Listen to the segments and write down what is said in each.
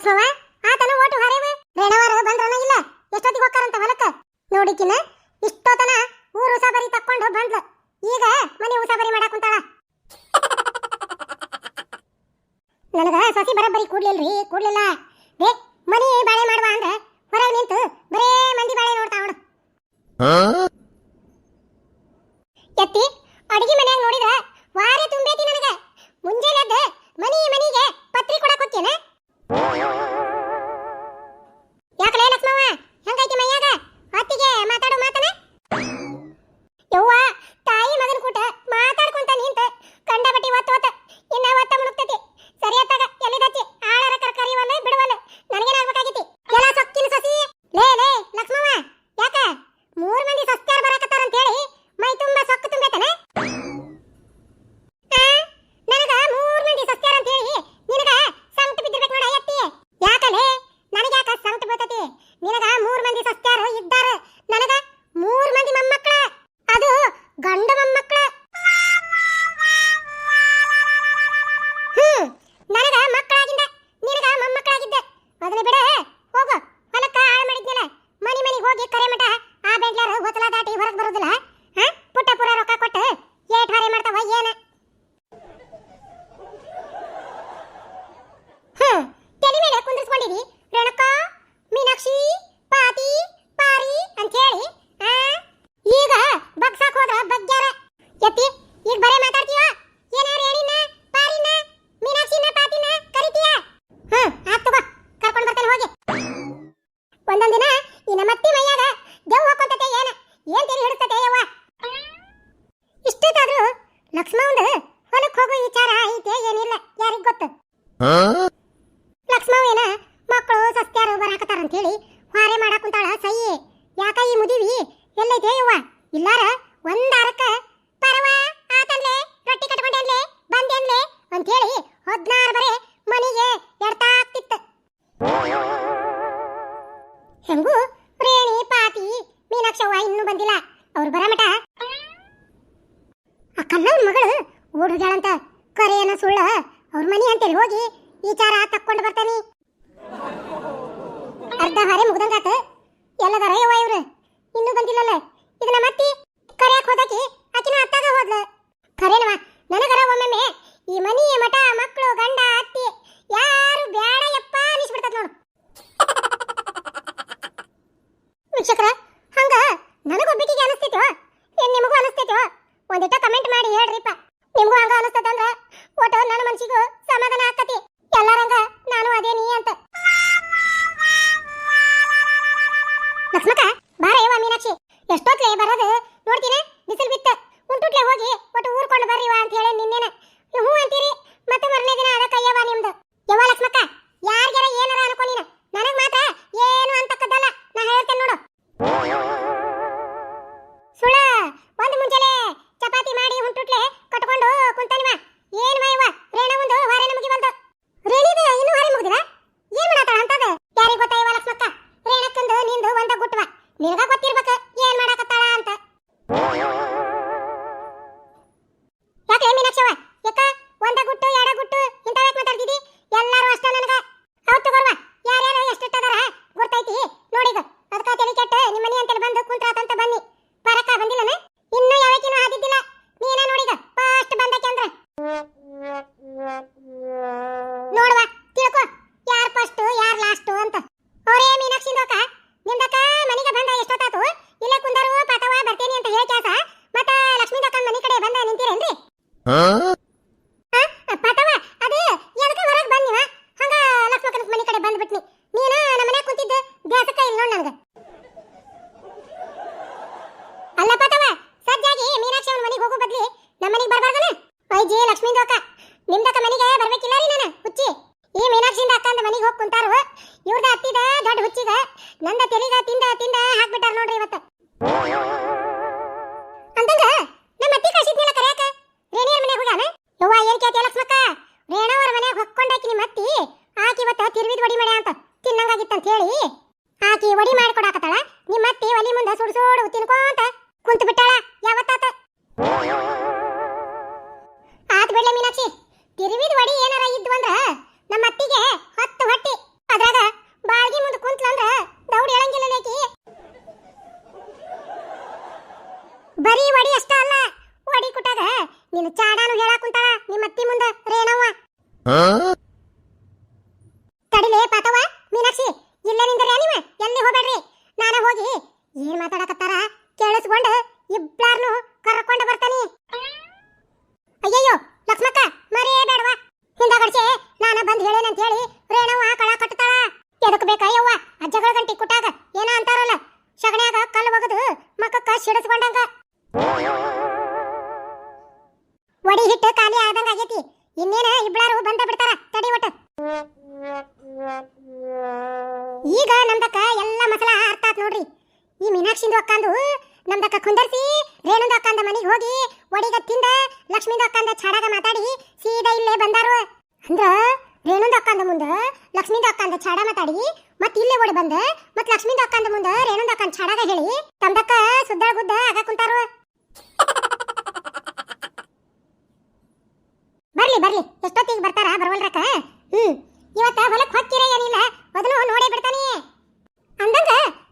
ಲಕ್ಷ್ಮವ್ವ ಆತನ ಓಟು ಹರೇವ. ರೇಣವಾರ ಬಂದ್ರನ ಇಲ್ಲ? ಎಷ್ಟೊತ್ತಿಗೆ ಹೋಗ್ತಾರಂತ ಹೊಲಕ್ಕ? ನೋಡಿಕಿನ ಇಷ್ಟೊತ್ತನ ಊರು ಉಸಾಬರಿ ತಕ್ಕೊಂಡು ಬಂದ್ಲ. ಈಗ ಮನೆ ಉಸಾಬರಿ ಮಾಡಕ್ ಕುಂತಾಳ ನನಗ ಸಸಿ ಬರಬ್ಬರಿ ಕೂಡ್ಲಿಲ್ರಿ, ಕೂಡ್ಲಿಲ್ಲ. ಬೇ ಮನಿ ಬಾಳೆ ಮಾಡುವ ಅಂದ್ರೆ ಹೊರಗೆ ನಿಂತು ಬರೇ ಮಂದಿ ಬಾಳೆ ನೋಡ್ತಾ ಅವಳು ಎತ್ತಿ, ಅಡಿಗೆ ಮನ್ಯಾಗ ನೋಡಿದ್ರ ವಾರೆ ತುಂಬೈತಿ ನನಗ. ಮುಂಜಾನೆ ಮನಿ ಮನಿಗೆ ಪತ್ರಿ ಕೊಡಕ್ ಹೋಗ್ತೇನ ಯಾಕಲೇ ಲಕ್ಷ್ಮವ್ವ? ಹೆಂಗೈತಿ ಮೈಯಾಗ? ಅತ್ತಿಗೆ ಮಾತಾಡು ಮಾತನ ಬರೋದಿಲ್ಲ ಹಾ ಪುಟ್ಟ ಪುರ ರೊಕ್ಕ ಕೊಟ್ಟು ಏಟ್ ಹಾರೆ ಮಾಡ್ತಾವ ಏನ ಹ್ಮ್ ತಲೆ ಮೇಲೆ ಕುಂದಿರ್ಸ್ಕೊಂಡಿರಿ ರೇಣುಕ ಮೀನಾಕ್ಷಿ ಪಾತಿ ಪಾರಿ ಅಂತ ಹೇಳಿ ಆ ಈಗ ಬಗ್ಸಾಕ್ ಹೋದ್ರ ಬಗ್ಗ್ಯಾರ ಎತ್ತಿ ಈಗ ಬರೇ ಮಾತಾಡ್ತೀವ ಏನಾರ ಹೇಳಿನ ಪಾರಿನ ಮೀನಾಕ್ಷಿನ ಪಾತಿನ ಕರಿತೀಯ ಹ್ಮ್ ಆತ್ ತಗೋ ಕರ್ಕೊಂಡ್ ಬರ್ತೇನೆ ಹೋಗಿ ಒಂದೊಂದ್ ದಿನ ಈ ನಮ್ಮ ಅತ್ತಿ ಮೈಯಾಗ ದೆವ್ ಹಾಕೊಂತತೆ ಏನ ಏನ್ ತೆರಿ ಹಿಡಿಸ್ತತೆ ಯವ್ವ ಇಷ್ಟೊತ್ತಾದ್ರೂ ಲಕ್ಷ್ಮವಂದ ಹೊಲಕ್ ಹೋಗೋ ವಿಚಾರ ಐತೆ ಏನಿಲ್ಲ ಯಾರಿಗ್ ಗೊತ್ತು ಲಕ್ಷ್ಮವೇನ ಮಕ್ಕಳು ಸಸ್ತ್ಯಾರು ಬರಾಕತ್ತಾರ ಅಂತ ಹೇಳಿ ಹಾರೆ ಮಾಡಾಕ್ ಕುಂತಾಳ ಸೈ ಯಾಕ ಈ ಮುದಿವಿ ಎಲ್ಲೈತೆ ಯವ್ವ? ಇಲ್ಲಾರ? ಒಂದಾರಕ್ಕ ಪರವ, ಆತಂದ್ಲೆ, ರೊಟ್ಟಿ ಕಟ್ಕೊಂಡೆನ್ಲೆ ಬಂದೆನ್ಲೆ ಅಂತ ಹೇಳಿ ಹದ್ನಾರು ಬರೆ ಮನಿಗೆ ಎಡ್ತಾಕ್ತಿತ್ತು ಹೆಂಗೂ? ರೇಣಿ, ಪಾತಿ, ಮೀನಾಕ್ಷವ್ವ ಇನ್ನೂ ಬಂದಿಲ್ಲ. ಅವ್ರು ಬರಮಟ ಆ ಕನ್ನವನ್ ಮಗಳು ಓಡುಗಳಂತ ಕರೆಯನ ಸುಳ್ಳ ಅವ್ರ ಮನಿ ಅಂತೇಳಿ ಹೋಗಿ ವಿಚಾರ ತಕ್ಕೊಂಡು ಬರ್ತಾನೆ. ಅರ್ಧ ಹಾರೆ ಮುಗ್ದಂಗಾತ. ಎಲ್ಲದಾರ ಯವ್ವ ಇವ್ರು. ಇನ್ನೂ ಬಂದಿಲ್ಲಲ್ಲ? ಇದನ್ನ ಮತ್ತಿ ಕರೆಯಕ್ ಹೋದಾಕಿ ಆಕಿನ ಅತ್ತಾಗ ಹೋದ್ಲ. ಖರೇನವ ನನಗರ ಒಮ್ಮೊಮ್ಮೆ ಈ ಮನಿ ಮಠ ಮಕ್ಕಳು ಗಂಡ ಅತ್ತಿ ಯಾರು ಬೇಡ ಯಪ್ಪ ಅನಿಸ್ಬಿಡ್ತದ ನೋಡು. ವೀಕ್ಷಕರ, ಹಂಗ ನನಗೊಬ್ಬಿಕಿಗೆ ಅನಿಸ್ತೈತೋ? ಏನ್ ನಿಮಗೂ ಅನಿಸ್ತೈತೋ? ಒಂದಿಟ ಕಮೆಂಟ್ ಮಾಡಿ ಹೇಳ್ರಿಪ್ಪ. ನಿಮಗೂ ಹಂಗ ಅನಿಸ್ತದಂದ್ರ ಒಟ್ಟು ನನ್ನ ಮನ್ಸಿಗೂ ಸಮಾಧಾನ ಆಕತಿ ಎಲ್ಲಾರಂಗ ನಾನು ಅದೇ ನೀ ಅಂತ. ಲಕ್ಷ್ಮಕ ಬಾರ ಯವ್ವ ಮೀನಾಕ್ಷಿ. ಎಷ್ಟೊತ್ಲೆ ಬರೋದು? ನೋಡ್ತೀನಿ. ಬಿಸಿಲು ಬಿತ್ತ. ಉಂಟುಟ್ಲೆ ಹೋಗಿ, ಒಟ್ಟು ಊರ್ಕೊಂಡು ಬರ್ರಿವ ಅಂತ ಹೇಳಿ ನಿನ್ನೆನ. ಹ್ಞೂ ಅಂತೀರಿ? ಮತ್ತೆ ಮರನೇ ದಿನ ಬರೀ ಒಡಿ ಅಷ್ಟ ಅಲ್ಲ. ಒಡಿ ಕುಟಾಗ ನಿನ್ನ ಚಾಡಾನು ಹೇಳಾಕ್ ಕುಂತಾಳ ನಿಮ್ಮ ಅತ್ತಿ ಮುಂದ ರೇಣವ್ವ. ತಡಿಲೇ ಪಾತವ ಮೀನಾಕ್ಷಿ ಇಲ್ಲೇ ನಿಂದ್ರೆ ನೀವ ಎಲ್ಲಿ ಹೋಗ್ಬೇಡ್ರಿ? ನಾನ ಹೋಗಿ ಏನ್ ಮಾತಾಡಕತ್ತಾರ? ಕೇಳಿಸ್ಕೊಂಡು ಇಬ್ಲಾರ್ನು ಕರ್ಕೊಂಡು ಬರ್ತಾನೆ. ಅಯ್ಯಯ್ಯೋ ಲಕ್ಷ್ಮಕ್ಕ ಈ ಮೀನಾಕ್ಷಿಂದು ಅಕ್ಕಂದು ನಮ್ದಕ್ಕ ಕುಂದರ್ಸಿ, ರೇಣುದ ಅಕ್ಕಂದ ಮನೆಗೆ ಹೋಗಿ ಒಡಿಗ ತಿಂದ, ಲಕ್ಷ್ಮೀದ ಅಕ್ಕಂದ ಛಾಡಾಗ ಮಾತಾಡಿ ಸೀದಾ ಇಲ್ಲೇ ಬಂದಾರು. ಅಂದ್ರ ರೇಣುದ ಅಕ್ಕಂದ ಮುಂದ ಲಕ್ಷ್ಮೀದ ಅಕ್ಕಂದ ಛಾಡ ಮಾತಾಡಿ ಮತ್ ಇಲ್ಲೇ ಓಡಿ ಬಂದ ಮತ್ ಲಕ್ಷ್ಮೀದ ಅಕ್ಕಂದ ಮುಂದೆ ರೇಣುದ ಅಕ್ಕಂದ ಛಾಡಾಗ ಹೇಳಿ ತಮ್ದಕ್ಕ ಸುದ್ದ ಗುದ್ದ ಆಗ ಕುಂತಾರು. ಬರ್ಲಿ ಬರ್ಲಿ, ಎಷ್ಟೊತ್ತಿಗೆ ಬರ್ತಾರ ಬರವಲ್ರಕ್ಕ? ಹ್ಮ್, ಇವತ್ತ ಹೊಲಕ್ ಹೊಕ್ಕಿರ ಏನಿಲ್ಲ ಅದನ್ನು ನೋಡೇ ಬಿಡ್ತಾನೆ. ಅಂದಂಗ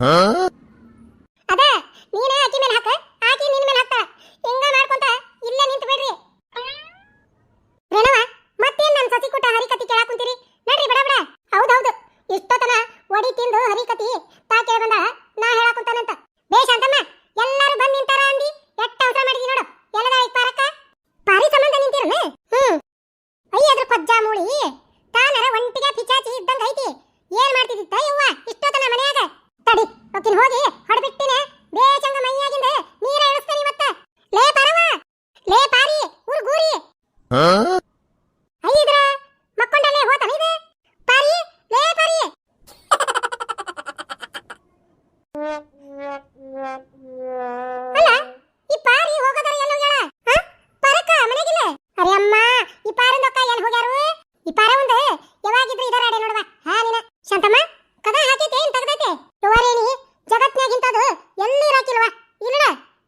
ಅದ, ನೀನೇ ಆಕಿ ಮೇಲೆ ಹಾಕ. ಆಕಿ ನಿನ್ ಮೇಲೆ ಹಾಕ್ತಾಳ. ಹಿಂಗ ಮಾಡ್ಕೊಂತ ಇಲ್ಲೇ ನಿಂತು ಬಿಡ್ರಿ ರೇಣವ ಮತ್ತೇನ್ ನನ್ ಸಸಿ ಕುಟ ಹರಿಕತಿ ಕೇಳಾಕ್ ಕುಂತೀರಿ? ನಡ್ರಿ, ಬಡ ಬಡ. ಹೌದೌದು ಇಷ್ಟೊತ್ತನ ಒಡಿ ತಿಂದು ಹರಿಕತಿ ತಾ ಕೇಳ ಬಂದ ನಾ ಹೇಳಾಕ್ ಕುಂತಾನಂತ. ಬೇಷ ಅಂತಮ್ಮ ಎಲ್ಲಾರು ಬಂದ್ ನಿಂತಾರ ಅಂದಿ? ಎಟ್ಟ ಅವಸರ ಮಾಡಿದಿ ನೋಡು. ಎಲ್ಲದ ಐತ್ ಪಾರಕ್ಕ ಪಾರಿ ಸಂಬಂಧ ನಿಂತಿರನ ಹ್ಮ್. ಅಯ್ಯ, ಅದ್ರ ಪಜ್ಜಾ ಮೂಳಿ ತಾನರ ಒಂಟಿಗೆ ಪಿಚಾಚಿ ಇದ್ದಂಗ ಐತಿ ಏನ್ ಮಾಡ್ತಿದ್ದಿತ್ತ ಯವ್ವ ಇಷ್ಟೊತ್ತನ ಮನ್ಯಾಗ ತಡಿ ಒಕ್ಕಿನ ಹೋಗಿ ಹೊಡಬಿಟ್ಟಿನ ಬೇಚಂಗ ಮೈಯಾಗಿಂದ ನೀರ ಇಳಿಸ್ತಾನಿ ಮತ್ತ ಲೇ ಪರವ ಲೇ ಪಾರಿ ಊರ್ ಗೂರಿ ಅಯ್ಯದ್ರ ಮಕ್ಕೊಂಡಲ್ಲೇ ಹೋತಾನ ಇದು ಪಾರಿ ಲೇ ಪಾರಿ ಅಲ್ಲ ಈ ಪಾರಿ ಹೋಗೋದರ ಎಲ್ಲ ಹೋಗ್ಯಾಳ ಹ? ಪರಕ ಮನೆಗಿಲ್ಲ ಅರೆ ಅಮ್ಮ ಈ ಪಾರಂದ ಅಕ್ಕ ಎಲ್ಲಿ ಹೋಗ್ಯಾರು ಈ ಪಾರ ಒಂದು ಯಾವಾಗಿದ್ರು ಇದರ ಅಡೆ ನೋಡುವ ಹಾ ನೀನ ಶಾಂತಮ್ಮ ಕದ ಹಾಕೈತೆ ಏನ್ ತೆಗ್ದೈತೆ ಯವ್ವಾರೇನಿ ಜಗತ್ನ್ಯಾಗಿಂತದು ಎಲ್ಲಿ ಇರಾಕಿಲ್ವಾ ಇಲ್ಲ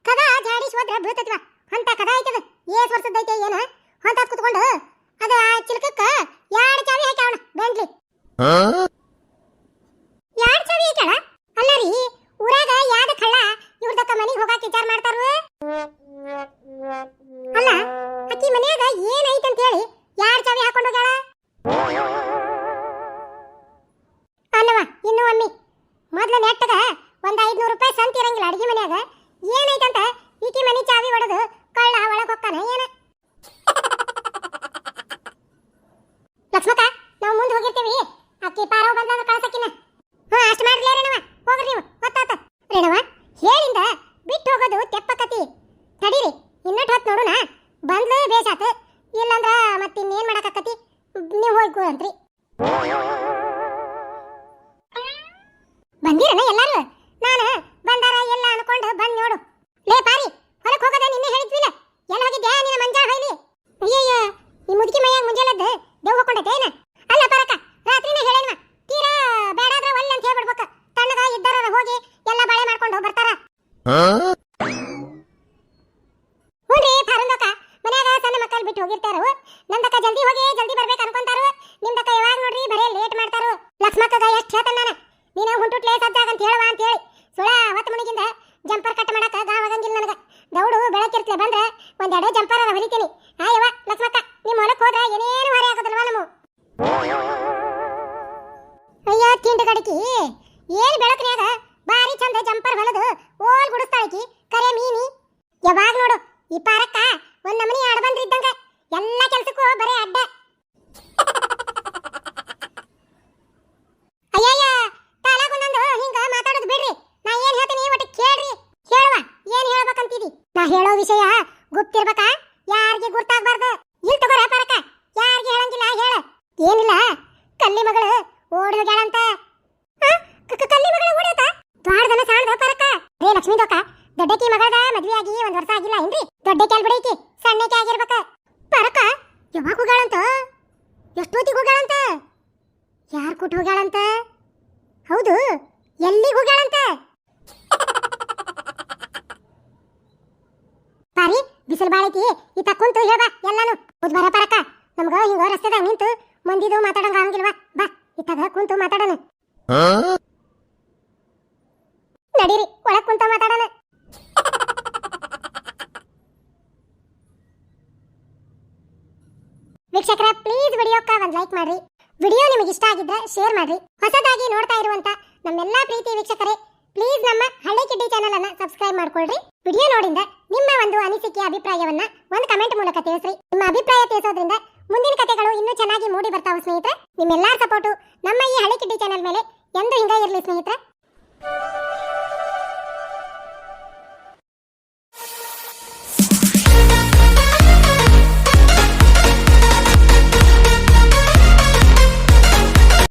ಕದ ಜಾಡಿಸಿ ಹೋದ್ರ ಬೀಳ್ತೈತಿವ ಅಂತ ಕದ ಐತದ ಏಸ್ ವರ್ಷದೈತೆ ಹೊಂತ ಕುತ್ಕೊಂಡು ಅದ ಚಿಲ್ಕಕ್ಕ ಎರಡು ಚಾವಿ ಹಾಕ್ಯಾವಣ ಬೆಂಡ್ಲಿ. ಎರಡು ಚಾವಿ ಹಾಕ್ಯಾಳ? ಅಲ್ಲರಿ ಊರಾಗ ಯಾದ ಕಳ್ಳ ಇವ್ರದಕ್ಕ ಮನೆಗೆ ಹೋಗಾಕ ವಿಚಾರ ಮಾಡ್ತಾರ? ಅಲ್ಲ ಅಕ್ಕಿ ಮನೆಯಾಗ ಏನೈತೆ ಅಂತ ಹೇಳಿ ಯಾರ್ ಚಾವಿ ಹಾಕೊಂಡು ಹೋಗ್ಯಾಳ? ಅಲ್ಲವ ಇನ್ನು ಅಮ್ಮಿ ಮೊದ್ಲು ನೆಟ್ಟದ ಒಂದ್ ಐದ್ನೂರು ರೂಪಾಯಿ ಸಂತಿರಂಗಿಲ್ಲ ಅಡಿಗೆ ಮನ್ಯಾಗ. ಏನೈತಂತ ಈಕಿ ಮನಿ ಚಾವಿ ಹೊಡೆದು ಕಳ್ಳ ಒಳಗೆ ಹೋಗ್ತಾನೆ ಏನ? ಲಕ್ಷ್ಮಕ್ಕ, ನಾವು ಮುಂದೆ ಹೋಗಿರ್ತೀವಿ. ಅಕ್ಕಿ ಪಾರವ್ ಬಂದ ಕಳ್ಸಕ್ಕಿನ ಹಾ ಅಷ್ಟು ಮಾಡ್ಲಿ ರೇಣವ ಹೋಗ್ರಿ ನೀವು. ಹೊತ್ತಾತ ರೇಣವ ಹೇಳಿಂದ ಬಿಟ್ಟು ಹೋಗೋದು ತೆಪ್ಪಕತಿ. ತಡೀರಿ. ಇನ್ನಟ್ ಹೊತ್ತು ನೋಡೋಣ. ಬಂದ್ಲೇ ಬೇಸಾತು ಇಲ್ಲಂದ್ರ ಮತ್ತಿನ್ನೇನ್ ಮಾಡಕತ್ತಿ ನೀವು ಹೋಗಿ ಅಂತ್ರಿ ಬಂದಿರನ ಎಲ್ಲಾರು? ನಾನು ಬಂದಾರ ಎಲ್ಲ ಅನ್ಕೊಂಡು ಬಂದ್ ನೋಡು. ಲೇ, ಪಾರಿ, ಹೊರಗೆ ಹೋಗದ ನಿನ್ನೆ ಹೇಳಿದ್ವಿಲ್ಲ. ಎಲ್ಲ ಹೋಗಿದ್ಯಾ ನಿನ್ನ ಮಂಜಾ ಹೊಯ್ಲಿ ಅಯ್ಯಯ್ಯ, ಈ ಮುದುಕಿ ಮೈಯಾಗ ಮುಂಜಾನದ್ದು ದೇವ್ ಹಾಕೊಂಡೈತೇನ ಅಲ್ಲ ಪರಕ, ರಾತ್ರಿನೇ ಹೇಳೇನ್ವ ತೀರಾ ಬೇಡಾದ್ರ ಒಲ್ಲೆ ಅಂತ ಹೇಳ್ಬಿಡ್ಬೇಕು. ತಣ್ಣಗ ಇದ್ದಾರ ಹೋಗಿ ಎಲ್ಲ ಬಾಳೆ ಮಾಡ್ಕೊಂಡು ಬರ್ತಾರ ಹ್ಞೂನ್ರಿ ಫಾರಂದಕ್ಕ ಮನ್ಯಾಗ ಸಣ್ಣ ಮಕ್ಕಳು ಬಿಟ್ಟು ಹೋಗಿರ್ತಾರು ನಮ್ದಕ್ಕ ಜಲ್ದಿ ಹೋಗಿ ಜಲ್ದಿ ಬರ್ಬೇಕು ಅನ್ಕೊಂತಾರು ನಿಮ್ದಕ್ಕ ಯಾವಾಗ ನೋಡ್ರಿ ಬರೇ ಲೇಟ್ ಮಾಡ್ತಾರು ಲಕ್ಷ್ಮಕ್ಕಗ ಎಷ್ಟು ಹೇಳ್ತಾನ ನಾನು ನೀನು ಹುಂಟುಟ್ಲೆ ಸಜ್ಜಾಗ ಅಂತ ಹೇಳುವ ಅಂತ ಹೇಳಿ ಸುಳ ಅವತ್ತು ಮುನಿಗಿಂದ ಜಂಪರ್ ಕಟ್ ಮಾಡಕ ಗಾವಾಗಂಗಿಲ್ಲ ನನಗ ದೌಡು ಬೆಳಕಿರ್ತಲೆ ಬಂದ್ರೆ ಒಂದೆರಡು ಜಂಪರ್ ಹೊಲಿತೀನಿ ಆಯವ್ವ ಲಕ್ಷ್ಮಕ್ಕ ನಿಮ್ಮ ಹೊಲಕ್ಕೆ ಹೋದ್ರೆ ಏನೇನು ಹೊರೆ ಆಗೋದಿಲ್ವಾ ನಮ್ಮ ಅಯ್ಯೋ ತಿಂಡಿ ಕಡಕಿ ಏನ್ ಬೆಳಕಿನ್ಯಾಗ ಬಾರಿ ಚಂದ ಜಂಪರ್ ಹೊಲದು ಓಲ್ ಗುಡಿಸ್ತಾಳಕಿ ಕರೆ ಮೀನಿ ಯಾವಾಗ ನೋಡು ಈ ಪಾರಕ್ಕ ಒಂದ್ ನಮನಿ ಆಡಬಂದ್ರ ಇದ್ದಂಗ ಎಲ್ಲ ಕೆಲ್ಸಕ್ಕೂ ಬರೇ ಅಡ್ಡ ಅಯ್ಯಯ್ಯ ತಾಲಾಗೊಂದೊಂದು ಹಿಂಗ ಮಾತಾಡೋದು ಬಿಡ್ರಿ ನಾ ಏನ್ ಹೇಳ್ತೀನಿ ಒಟ್ಟು ಕೇಳ್ರಿ ಹೇಳುವ ಏನ್ ಹೇಳ್ಬೇಕಂತಿದಿ ನಾ ಹೇಳೋ ವಿಷಯ ಗುಪ್ತಿರ್ಬೇಕಾ? ರಸ್ತೆದಾಗ ನಿಂತು ಮಂದಿದು ಮಾತಾಡಂಗ ಆಗಂಗಿಲ್ವಾ? ಬಾ ಇತ್ತಾಗ ಕುಂತು ಮಾತಾಡೋಣ ನಡೀರಿ ಒಳಗ್ ಕುಂತ ಮಾತಾಡೋಣ ವೀಕ್ಷಕರ ಪ್ಲೀಸ್ ವಿಡಿಯೋಕ್ಕ ಒಂದು ಲೈಕ್ ಮಾಡ್ರಿ. ವಿಡಿಯೋ ನಿಮಗೆ ಇಷ್ಟ ಆಗಿದ್ರೆ ಶೇರ್ ಮಾಡ್ರಿ. ಹೊಸದಾಗಿ ನೋಡ್ತಾ ಇರುವಂತ ನಮ್ಮೆಲ್ಲಾ ಪ್ರೀತಿ ವೀಕ್ಷಕರೇ ಪ್ಲೀಸ್ ನಮ್ಮ ಹಳ್ಳಿ ಕಿಡ್ಡಿ ಚಾನಲ್ ಅನ್ನ ಸಬ್ಸ್ಕ್ರೈಬ್ ಮಾಡ್ಕೊಳ್ರಿ. ವಿಡಿಯೋ ನೋಡಿಂದ ನಿಮ್ಮ ಒಂದು ಅನಿಸಿಕೆ, ಅಭಿಪ್ರಾಯವನ್ನ ಒಂದು ಕಮೆಂಟ್ ಮೂಲಕ ತಿಳಿಸ್ರಿ. ನಿಮ್ಮ ಅಭಿಪ್ರಾಯ ತಿಳಿಸೋದ್ರಿಂದ ಮುಂದಿನ ಕಥೆಗಳು ಇನ್ನೂ ಚೆನ್ನಾಗಿ ಮೂಡಿ ಬರ್ತಾವ ಸ್ನೇಹಿತರೆ. ನಿಮ್ಮೆಲ್ಲರ ಸಪೋರ್ಟು ನಮ್ಮ ಈ ಹಳ್ಳಿ ಕಿಡ್ಡಿ ಚಾನಲ್ ಮೇಲೆ ಎಂದು ಹಿಂಗ ಇರಲಿ ಸ್ನೇಹಿತರೆ.